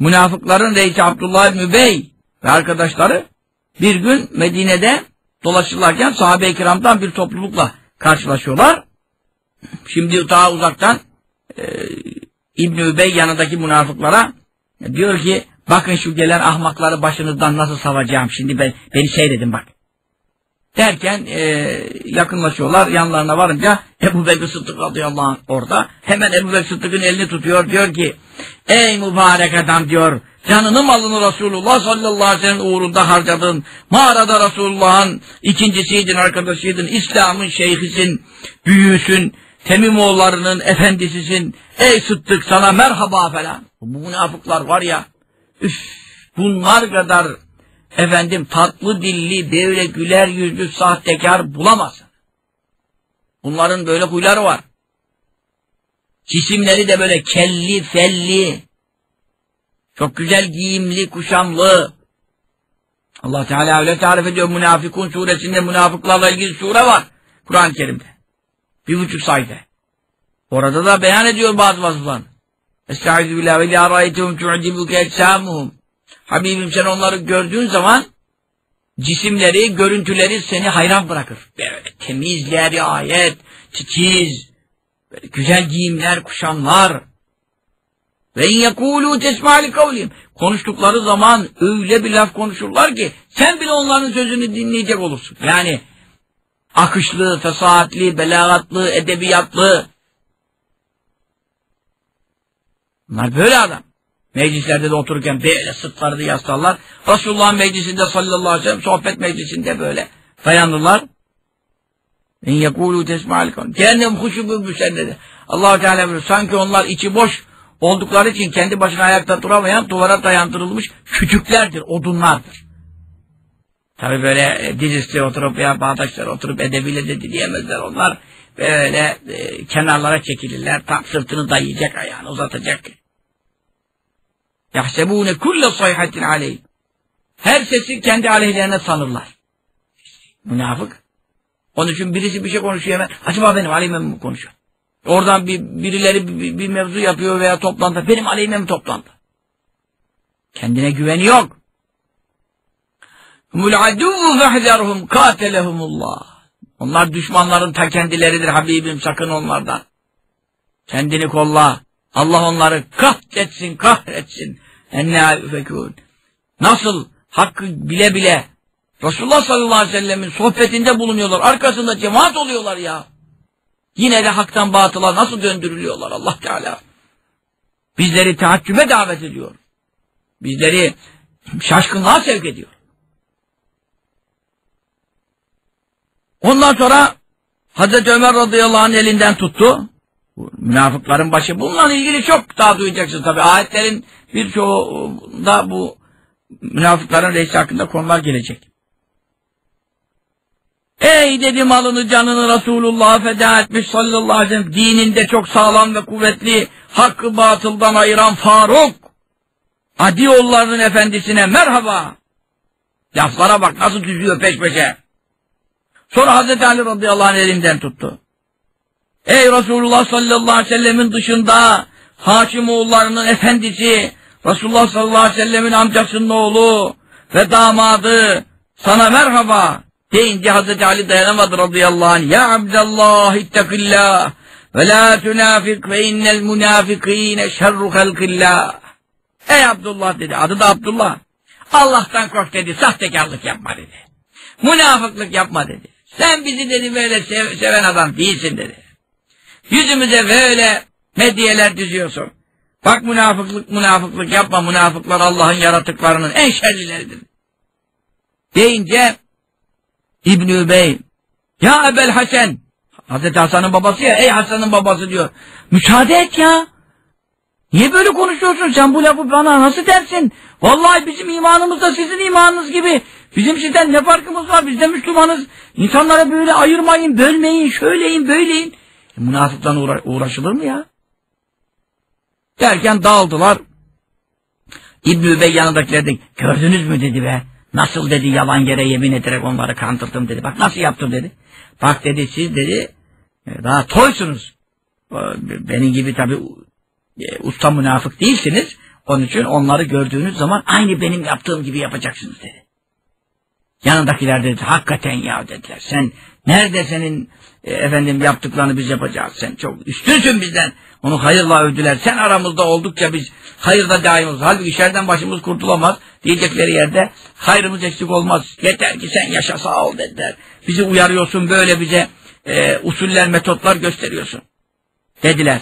münafıkların reisi Abdullah ibn Bey ve arkadaşları bir gün Medine'de dolaşırlarken sahabe-i kiramdan bir toplulukla karşılaşıyorlar. Şimdi daha uzaktan e, İbn-i Bey yanındaki münafıklara diyor ki bakın şu gelen ahmakları başınızdan nasıl savacağım şimdi ben, beni seyredin bak. Derken e, yakınlaşıyorlar yanlarına varınca Ebu Bekir Sıddık radıyallahu anh orada hemen Ebu Bekir Sıddık'ın elini tutuyor diyor ki ey mübarek adam diyor canını malını Resulullah sallallahu aleyhi ve sellem uğrunda harcadın mağarada Resulullah'ın ikincisiydin arkadaşıydın İslam'ın şeyhisin büyüsün Temimoğullarının efendisisin ey Sıddık sana merhaba falan bu münafıklar var ya üf, bunlar kadar efendim tatlı dilli, böyle güler yüzlü sahtekar bulamazsın. Bunların böyle huyları var. Cisimleri de böyle kelli, felli, çok güzel giyimli, kuşamlı. Allah Teala öyle tarif ediyor Münafıkun suresinde münafıklarla ilgili sure var Kur'an-ı Kerim'de. Bir buçuk sayfa. Orada da beyan ediyor bazı vasıflarını. Estaizu billah ve la rayetehum tu'cibuke etsamuhum Habibim sen onları gördüğün zaman cisimleri, görüntüleri seni hayran bırakır. Böyle temizler, ayet, titiz, böyle güzel giyimler, kuşamlar. Ve in yekûlû tesmâli kavlim. Konuştukları zaman öyle bir laf konuşurlar ki sen bile onların sözünü dinleyecek olursun. Yani akışlı, fesahatli, belagatlı, edebiyatlı. Bunlar böyle adam. Meclislerde de otururken böyle sırtlarını yaslarlar. Resulullah'ın meclisinde sallallahu aleyhi ve sellem sohbet meclisinde böyle dayanırlar. En yekûlû tesmâli kavm. Kendim huşubû müsennede. allah Teala buyuruyor. Sanki onlar içi boş oldukları için kendi başına ayakta duramayan duvara dayandırılmış küçüklerdir, odunlardır. Tabi böyle e, dizüstü oturup ya bağdaşlar oturup edebiyle de diyemezler onlar. Böyle e, kenarlara çekilirler. Tam sırtını dayayacak ayağını uzatacak. Yahsebûne kulle sayhatin aleyh. Her sesi kendi aleyhlerine sanırlar. Münafık. Onun için birisi bir şey konuşuyor hemen. Acaba benim aleyhime mi konuşuyor? Oradan bir, birileri bir, bir mevzu yapıyor veya toplantı. Benim aleyhime mi toplantı? Kendine güveni yok. Humul aduvvu fehzerhum katelehumullah. Onlar düşmanların ta kendileridir Habibim sakın onlardan. Kendini kolla. Allah onları kahretsin, kahretsin. Enne. Nasıl hakkı bile bile Resulullah sallallahu aleyhi ve sellemin sohbetinde bulunuyorlar. Arkasında cemaat oluyorlar ya. Yine de haktan batıla nasıl döndürülüyorlar Allah Teala. Bizleri tehaccübe davet ediyor. Bizleri şaşkınlığa sevk ediyor. Ondan sonra Hazreti Ömer radıyallahu anh elinden tuttu. Münafıkların başı. Bununla ilgili çok daha duyacaksınız tabi. Ayetlerin birçoğunda bu münafıkların reisi hakkında konular gelecek. Ey dedi malını canını Resulullah'a feda etmiş sallallahu aleyhi ve sellem dininde çok sağlam ve kuvvetli hakkı batıldan ayıran Faruk adi yollarının efendisine merhaba. Laflara bak nasıl düzüyor peş peşe. Sonra Hazreti Ali radıyallahu anh elinden tuttu. Ey Resulullah sallallahu aleyhi ve sellemin dışında Haşimoğullarının efendisi Resulullah sallallahu aleyhi ve sellemin amcasının oğlu ve damadı sana merhaba deyince Hazreti Ali dayanamadı radıyallahu anh. Ya Abdallah ittakillah ve la tunafik ve innel munafikine şerru halkillah. Ey Abdullah dedi adı da Abdullah. Allah'tan kork dedi sahtekarlık yapma dedi. Münafıklık yapma dedi. Sen bizi dedi böyle sev seven adam değilsin dedi. Yüzümüze böyle medyeler düzüyorsun. Bak münafıklık münafıklık yapma. Münafıklar Allah'ın yaratıklarının en şerlileridir. Deyince İbn-i Übey Ya Ebel Hasan Hazreti Hasan'ın babası ya ey Hasan'ın babası diyor. Müsaade et ya. Niye böyle konuşuyorsun? Sen bu lafı bana nasıl dersin? Vallahi bizim imanımız da sizin imanınız gibi. Bizim sizden ne farkımız var? Biz de Müslümanız. İnsanlara böyle ayırmayın, bölmeyin, şöyleyin, böyleyin. E, münafıkla uğra uğraşılır mı ya? Derken dağıldılar. İbn-i Übey yanındakiler dedi, gördünüz mü dedi be. Nasıl dedi yalan yere yemin ederek onları kandırdım dedi. Bak nasıl yaptım dedi. Bak dedi siz dedi e, daha toysunuz. Benim gibi tabi e, usta münafık değilsiniz. Onun için onları gördüğünüz zaman aynı benim yaptığım gibi yapacaksınız dedi. Yanındakiler dedi hakikaten ya dediler. Sen nerede senin e, efendim yaptıklarını biz yapacağız. Sen çok üstünsün bizden. Onu hayırla övdüler. Sen aramızda oldukça biz hayırda daimimiz. Halbuki şerden başımız kurtulamaz. Diyecekleri yerde hayrımız eksik olmaz. Yeter ki sen yaşa sağ ol dediler. Bizi uyarıyorsun böyle bize e, usuller metotlar gösteriyorsun. Dediler.